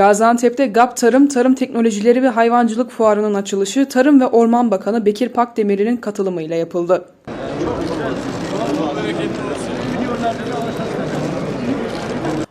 Gaziantep'te GAP Tarım, Tarım Teknolojileri ve Hayvancılık Fuarı'nın açılışı Tarım ve Orman Bakanı Bekir Pakdemirli'nin katılımıyla yapıldı.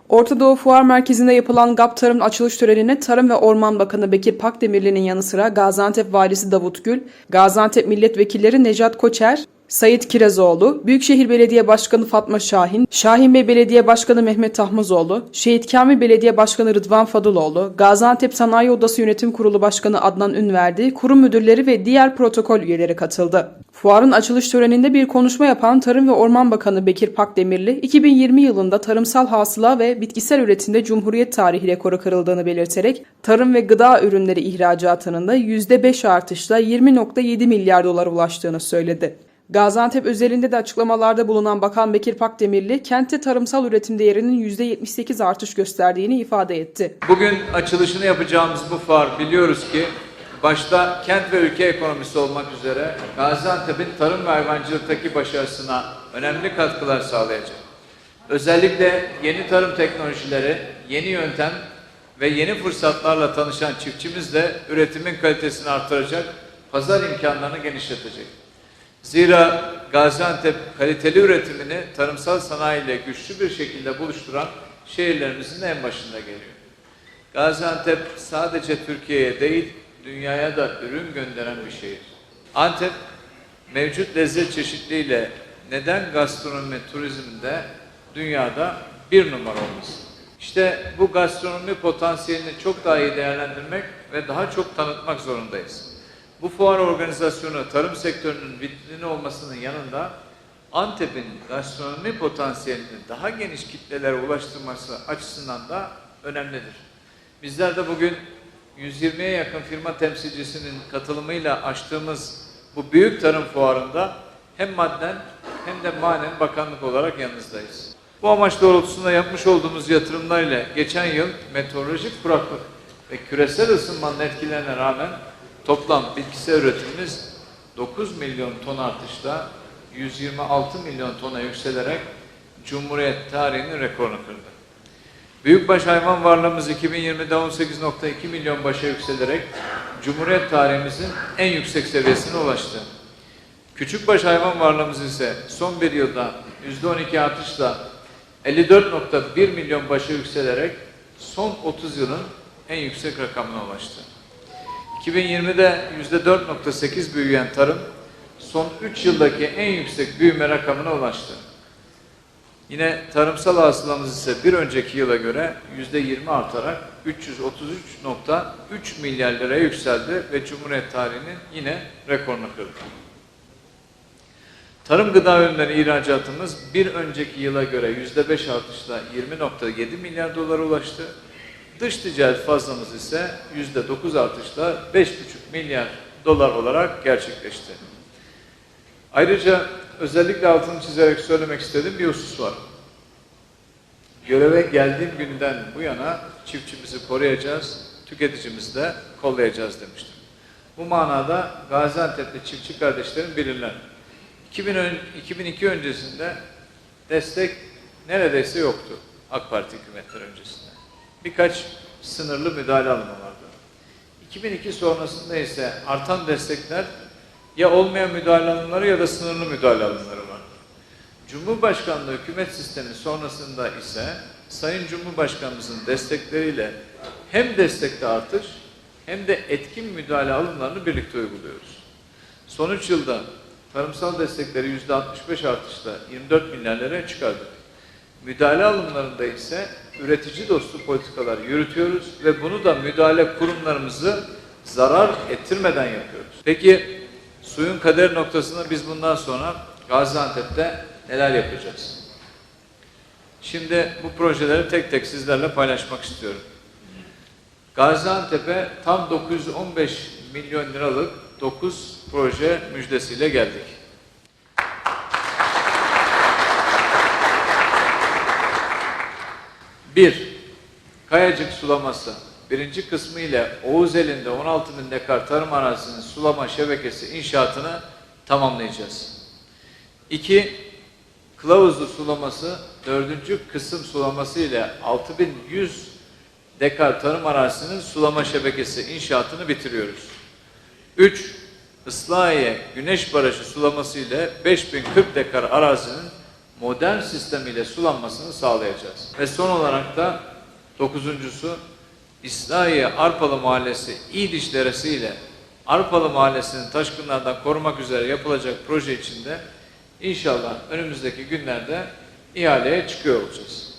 Orta Doğu Fuar Merkezi'nde yapılan GAP Tarım açılış törenine Tarım ve Orman Bakanı Bekir Pakdemirli'nin yanı sıra Gaziantep Valisi Davut Gül, Gaziantep Milletvekilleri Necat Koçer, Sayit Kirazoğlu, Büyükşehir Belediye Başkanı Fatma Şahin, Şahin Bey Belediye Başkanı Mehmet Tahmazoğlu, Şehit Kamil Belediye Başkanı Rıdvan Fadıloğlu, Gaziantep Sanayi Odası Yönetim Kurulu Başkanı Adnan Ünverdi, kurum müdürleri ve diğer protokol üyeleri katıldı. Fuarın açılış töreninde bir konuşma yapan Tarım ve Orman Bakanı Bekir Pakdemirli, 2020 yılında tarımsal hasıla ve bitkisel üretimde Cumhuriyet tarihi rekoru kırıldığını belirterek, tarım ve gıda ürünleri ihracatının da %5 artışla 20.7 milyar dolara ulaştığını söyledi. Gaziantep özelinde de açıklamalarda bulunan Bakan Bekir Pakdemirli, kentte tarımsal üretim değerinin %78 artış gösterdiğini ifade etti. Bugün açılışını yapacağımız bu fuar biliyoruz ki başta kent ve ülke ekonomisi olmak üzere Gaziantep'in tarım ve hayvancılıktaki başarısına önemli katkılar sağlayacak. Özellikle yeni tarım teknolojileri, yeni yöntem ve yeni fırsatlarla tanışan çiftçimiz de üretimin kalitesini artıracak, pazar imkanlarını genişletecek. Zira Gaziantep kaliteli üretimini tarımsal sanayiyle güçlü bir şekilde buluşturan şehirlerimizin en başında geliyor. Gaziantep sadece Türkiye'ye değil, dünyaya da ürün gönderen bir şehir. Antep, mevcut lezzet çeşitliliğiyle neden gastronomi turizminde dünyada bir numara olmasın? İşte bu gastronomi potansiyelini çok daha iyi değerlendirmek ve daha çok tanıtmak zorundayız. Bu fuar organizasyonu tarım sektörünün vitrini olmasının yanında Antep'in gastronomi potansiyelini daha geniş kitlelere ulaştırması açısından da önemlidir. Bizler de bugün 120'ye yakın firma temsilcisinin katılımıyla açtığımız bu büyük tarım fuarında hem madden hem de manen bakanlık olarak yanınızdayız. Bu amaç doğrultusunda yapmış olduğumuz yatırımlarla geçen yıl meteorolojik kuraklık ve küresel ısınmanın etkilerine rağmen toplam bitkisel üretimimiz 9 milyon ton artışla 126 milyon tona yükselerek Cumhuriyet tarihinin rekorunu kırdı. Büyükbaş hayvan varlığımız 2020'de 18.2 milyon başa yükselerek Cumhuriyet tarihimizin en yüksek seviyesine ulaştı. Küçükbaş hayvan varlığımız ise son bir yılda %12 artışla 54.1 milyon başa yükselerek son 30 yılın en yüksek rakamına ulaştı. 2020'de %4.8 büyüyen tarım son 3 yıldaki en yüksek büyüme rakamına ulaştı. Yine tarımsal hasılamız ise bir önceki yıla göre %20 artarak 333.3 milyar liraya yükseldi ve Cumhuriyet tarihinin yine rekorunu kırdı. Tarım gıda ürünleri ihracatımız bir önceki yıla göre %5 artışla 20.7 milyar dolara ulaştı. Dış ticaret fazlamız ise %9 artışla 5,5 milyar dolar olarak gerçekleşti. Ayrıca özellikle altını çizerek söylemek istediğim bir husus var. Göreve geldiğim günden bu yana çiftçimizi koruyacağız, tüketicimizi de kollayacağız demiştim. Bu manada Gaziantep'te çiftçi kardeşlerim bilirler. 2000 ön, 2002 öncesinde destek neredeyse yoktu AK Parti hükümetleri öncesinde. Birkaç sınırlı müdahale alımı vardı. 2002 sonrasında ise artan destekler ya olmayan müdahale alımları ya da sınırlı müdahale alımları var. Cumhurbaşkanlığı hükümet sistemi sonrasında ise Sayın Cumhurbaşkanımızın destekleriyle hem destekte artış hem de etkin müdahale alımlarını birlikte uyguluyoruz. Son 3 yılda tarımsal destekleri %65 artışla 24 milyar liraya çıkardık. Müdahale alımlarında ise üretici dostu politikalar yürütüyoruz ve bunu da müdahale kurumlarımızı zarar ettirmeden yapıyoruz. Peki suyun kader noktasında biz bundan sonra Gaziantep'te neler yapacağız? Şimdi bu projeleri tek tek sizlerle paylaşmak istiyorum. Gaziantep'e tam 915 milyon liralık 9 proje müjdesiyle geldik. Bir, Kayacık sulaması. Birinci kısmı ile Oğuz elinde 16 bin dekar tarım arazisinin sulama şebekesi inşaatını tamamlayacağız. İki, Kılavuzlu sulaması dördüncü kısım sulaması ile 6100 dekar tarım arazisinin sulama şebekesi inşaatını bitiriyoruz. 3. Islahiye Güneş Barajı sulaması ile 5040 dekar arazinin modern sistemiyle sulanmasını sağlayacağız. Ve son olarak da dokuzuncusu İslahiye Arpalı Mahallesi İdiş Deresi ile Arpalı Mahallesi'nin taşkınlardan korumak üzere yapılacak proje içinde inşallah önümüzdeki günlerde ihaleye çıkıyor olacağız.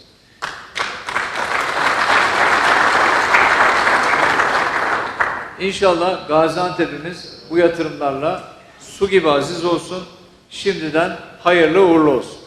İnşallah Gaziantep'imiz bu yatırımlarla su gibi aziz olsun. Şimdiden hayırlı uğurlu olsun.